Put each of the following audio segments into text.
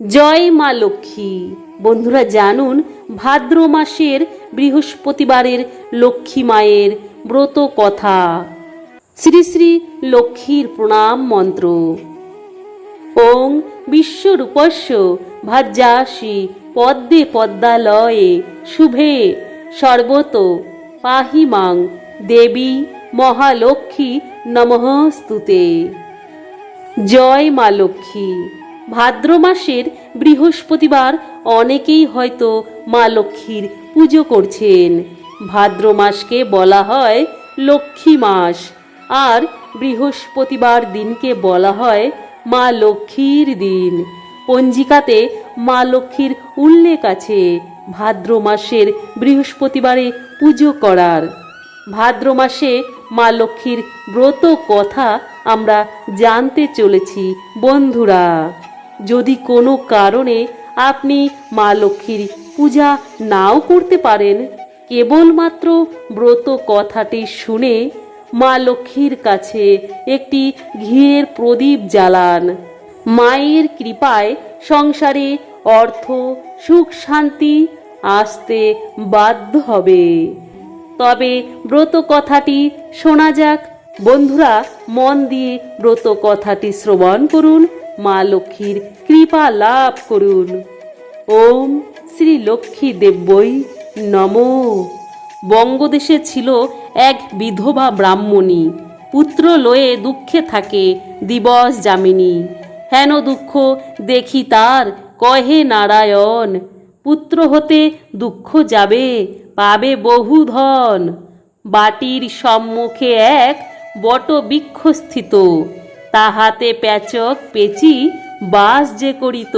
জয় মা লক্ষ্মী। বন্ধুরা জানুন, ভাদ্র মাসের বৃহস্পতিবারের লক্ষ্মী মায়ের ব্রত কথা। শ্রী শ্রী লক্ষ্মীর প্রণাম মন্ত্র। ওং বিশ্বরূপস্য ভাজ্যাসি পদ্মে পদ্মালয়ে শুভে। সর্বত পাহি মাং দেবী মহালক্ষ্মী নমঃস্তুতে। জয় মা লক্ষ্মী। ভাদ্র মাসের বৃহস্পতিবার অনেকেই হয়তো মা লক্ষ্মীর পুজো করছেন। ভাদ্র মাসকে বলা হয় লক্ষ্মী মাস। আর বৃহস্পতিবার দিনকে বলা হয় মা লক্ষ্মীর দিন। পঞ্জিকাতে মা লক্ষ্মীর উল্লেখ আছে ভাদ্র মাসের বৃহস্পতিবারে পুজো করার। ভাদ্র মাসে মা লক্ষ্মীর ব্রত কথা আমরা জানতে চলেছি বন্ধুরা। যদি কোনো কারণে আপনি মা লক্ষ্মীর পূজা নাও করতে পারেন, কেবলমাত্র ব্রত কথাটি শুনে মা লক্ষ্মীর কাছে একটি ঘিয়ের প্রদীপ জ্বালান। মায়ের কৃপায় সংসারে অর্থ, সুখ, শান্তি আসতে বাধ্য হবে। তবে ব্রত কথাটি শোনা যাক। বন্ধুরা, মন দিয়ে ব্রত কথাটি শ্রবণ করুন। মা লক্ষ্মীর কৃপা লাভ করুন। ওম শ্রী লক্ষ্মী দেব্যই নম। বঙ্গদেশে ছিল এক বিধবা ব্রাহ্মণী। পুত্র লয়ে দুঃখে থাকে দিবস যামিনী। হেন দুঃখ দেখি তার, কহে নারায়ণ। পুত্র হতে দুঃখ যাবে, পাবে বহু ধন। বাটির সম্মুখে এক বট বৃক্ষ স্থিত তাহাতে প্যাচক পেচি বাস যে করিত।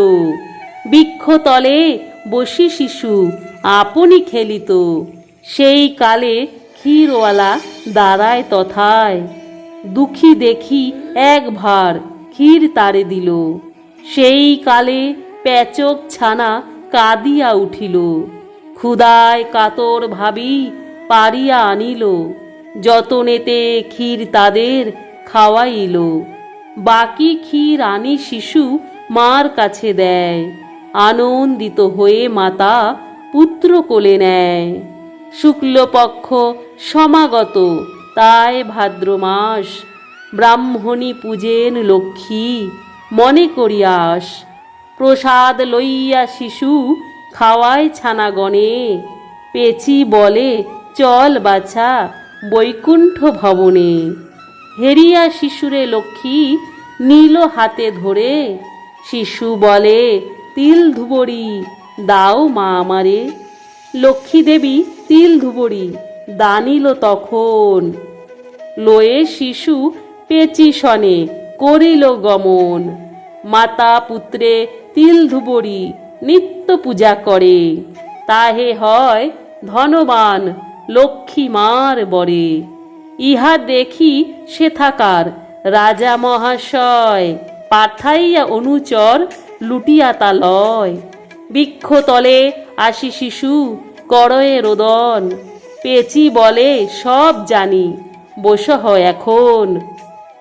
বৃক্ষতলে বসি শিশু, আপনি খেলিত। সেই কালে ক্ষীরওয়ালা দাঁড়ায় তথায়। দুঃখী দেখি এক ভার ক্ষীর তারে দিল। সেই কালে প্যাচক ছানা কাঁদিয়া উঠিল। ক্ষুদায় কাতর ভাবি পারিয়া আনিল। যতনেতে ক্ষীর তাদের খাওয়াইল। বাকি ক্ষীর আনি শিশু মার কাছে দেয়। আনন্দিত হয়ে মাতা পুত্র কোলে নেয়। শুক্লপক্ষ সমাগত, তাই ভাদ্র মাস। ব্রাহ্মণী পূজেন লক্ষ্মী, মনে করিয়াস। প্রসাদ লইয়া শিশু খাওয়ায় ছানাগণে। পেচি বলে, চল বাছা বৈকুণ্ঠ ভবনে। হেরিয়া শিশুরে লক্ষ্মী নীল হাতে ধরে, শিশু বলে, তিল ধুবড়ি, দাও মা আমারে। লক্ষ্মী দেবী তিল ধুবড়ি দানিল তখন। লয়ে শিশু পেচি শনে, করিল গমন। মাতা পুত্রে তিল ধুবড়ি নিত্য পূজা করে। তাহে হয় ধনবান লক্ষ্মী মার বরে। ইহা দেখি সে থাকার। রাজা মহাশয়, পাঠাইয়া অনুচর লুটিয়া তা লয়। বৃক্ষতলে আসি শিশু, করয়ে রোদন। পেচি বলে সব জানি, বস হয় এখন।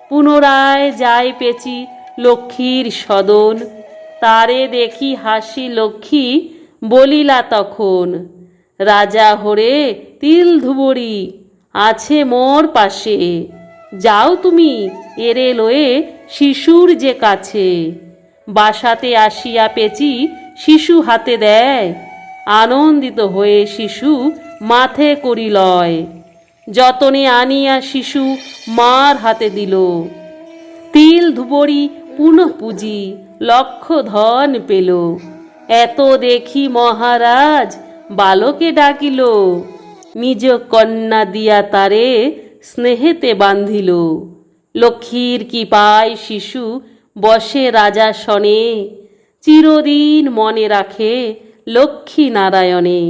পুনরায় যায় পেচি লক্ষ্মীর সদন। তারে দেখি হাসি লক্ষ্মী বলিলা তখন, রাজা হরে, তিল ধুবড়ি আছে মোর পাশে। যাও তুমি এরে লয়ে শিশুর যে কাছে। বাসাতে আসিয়া পেচি শিশু হাতে দেয়। আনন্দিত হয়ে শিশু মাথে করিলয় যতনে আনিয়া শিশু মার হাতে দিল। তিল ধুবড়ি পুনঃ পুজি লক্ষ ধন পেল। এত দেখি মহারাজ বালকে ডাকিল। নিজ কন্যা দিয়া তারে স্নেহেতে বান্ধিল। লক্ষ্মীর কি পায় শিশু বসে রাজা শনে, চিরদিন মনে রাখে লক্ষ্মী নারায়ণে।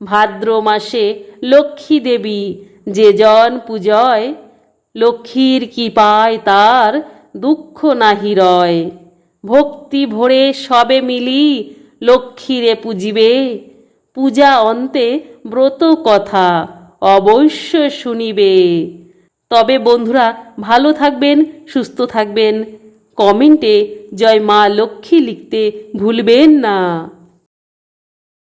ভাদ্র মাসে লক্ষ্মী দেবী যে জন পূজয়, লক্ষ্মীর কি পায় তার দুঃখ নাহি রয়। ভক্তি ভরে সবে মিলি লক্ষ্মীরে পুজিবে, পূজা অন্তে ব্রত কথা অবশ্য শুনিবে। তবে বন্ধুরা, ভালো থাকবেন, সুস্থ থাকবেন। কমেন্টে জয় মা লক্ষ্মী লিখতে ভুলবেন না।